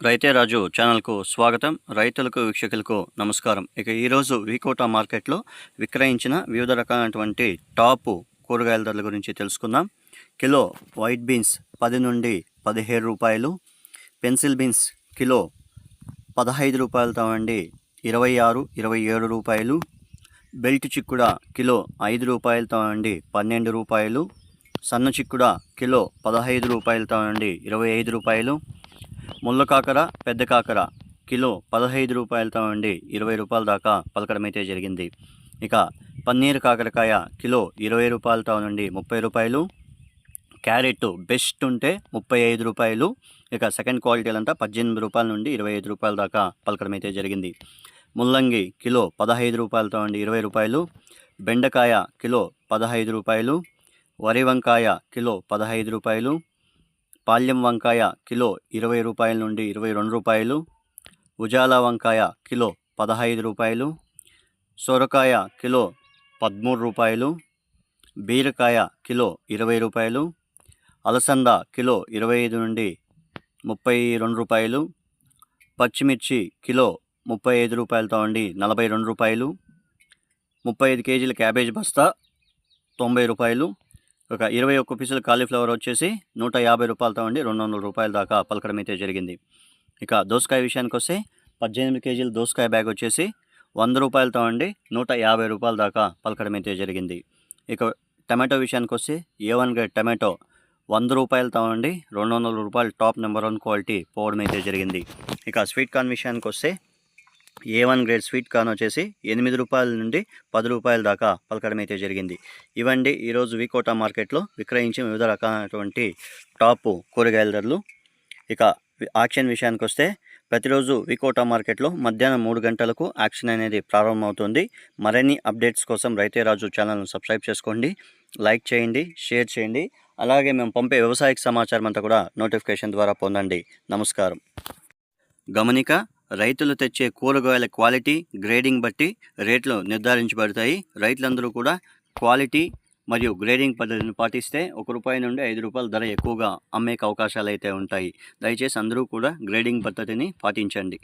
రైతే రాజు ఛానల్కు స్వాగతం. రైతులకు వీక్షకులకు నమస్కారం. ఇక ఈరోజు వీకోటా మార్కెట్లో విక్రయించిన వివిధ రకాలైనటువంటి టాపు కూరగాయల ధరల గురించి తెలుసుకుందాం. కిలో వైట్ బీన్స్ పది నుండి పదిహేడు రూపాయలు పెన్సిల్ బీన్స్ కిలో పదహైదు రూపాయలతో అండి ఇరవై ఆరు ఇరవై ఏడు రూపాయలు బెల్ట్ చిక్కుడ కిలో ఐదు రూపాయలతో అండి పన్నెండు రూపాయలు సన్న చిక్కుడ కిలో పదహైదు రూపాయలతో అండి ఇరవై ఐదు రూపాయలు ముళ్ళ కాకర పెద్ద కాకర. కిలో పదహైదు రూపాయలతో అండి ఇరవై రూపాయల దాకా పలకడం అయితే జరిగింది. ఇక పన్నీర్ కాకరకాయ కిలో ఇరవై రూపాయలతో నుండి ముప్పై రూపాయలు. క్యారెట్ బెస్ట్ ఉంటే ముప్పై ఐదు రూపాయలు. ఇక సెకండ్ క్వాలిటీలంతా పద్దెనిమిది రూపాయల నుండి ఇరవై ఐదు రూపాయల దాకా పలకడం అయితే జరిగింది. ముల్లంగి కిలో పదహైదు రూపాయలతో నుండి ఇరవై రూపాయలు. బెండకాయ కిలో పదహైదు రూపాయలు. వరి వంకాయ కిలో పదహైదు రూపాయలు. పాల్యం వంకాయ కిలో ఇరవై రూపాయల నుండి ఇరవై రెండు రూపాయలు ఉజాలా వంకాయ కిలో పదహైదు రూపాయలు సొరకాయ కిలో పదమూడు రూపాయలు బీరకాయ కిలో ఇరవై రూపాయలు అలసంద కిలో ఇరవై ఐదు నుండి ముప్పై రెండు రూపాయలు పచ్చిమిర్చి కిలో ముప్పై ఐదు రూపాయలతో ఉండి నలభై రెండు రూపాయలు ముప్పై ఐదు కేజీల క్యాబేజ్ బస్తా తొంభై రూపాయలు ఒక ఇరవై ఒక్క పీసులు కాలీఫ్లవర్ వచ్చేసి నూట యాభై రూపాయలతో అండి రెండు వందల రూపాయల దాకా పలకడం అయితే జరిగింది. ఇక దోసకాయ విషయానికి వస్తే పద్దెనిమిది కేజీల దోసకాయ బ్యాగ్ వచ్చేసి వంద రూపాయలతో అండి నూట యాభై రూపాయల దాకా పలకడం అయితే జరిగింది. ఇక టమాటో విషయానికి వస్తే ఏ వన్ గ్రేడ్ టమాటో వంద రూపాయలతో అండి రెండు వందల రూపాయలు టాప్ నెంబర్ వన్ క్వాలిటీ పోవడం అయితే జరిగింది. ఇక స్వీట్ కార్న్ విషయానికి వస్తే A one grade sweet corn వచ్చేసి ఎనిమిది రూపాయల నుండి పది రూపాయల దాకా పలకడం అయితే జరిగింది. ఇవండి ఈరోజు వికోటా మార్కెట్లో విక్రయించే వివిధ రకాలైనటువంటి టాప్ కూరగాయల ధరలు. ఇక ఆక్షన్ విషయానికి వస్తే ప్రతిరోజు వికోటా మార్కెట్లో మధ్యాహ్నం మూడు గంటలకు యాక్షన్ అనేది ప్రారంభమవుతుంది. మరిన్ని అప్డేట్స్ కోసం రైతే రాజు ఛానల్ను సబ్స్క్రైబ్ చేసుకోండి. లైక్ చేయండి షేర్ చేయండి. అలాగే మేము పంపే వ్యవసాయక సమాచారం అంతా కూడా నోటిఫికేషన్ ద్వారా పొందండి. నమస్కారం. గమనిక రైతులు తెచ్చే కూరగాయల క్వాలిటీ గ్రేడింగ్ బట్టి రేట్లు నిర్ధారించబడతాయి. రైతులందరూ కూడా క్వాలిటీ మరియు గ్రేడింగ్ పద్ధతిని పాటిస్తే ఒక రూపాయి నుండి ఐదు రూపాయల ధర ఎక్కువగా అమ్మేకి అవకాశాలు అయితే ఉంటాయి. దయచేసి అందరూ కూడా గ్రేడింగ్ పద్ధతిని పాటించండి.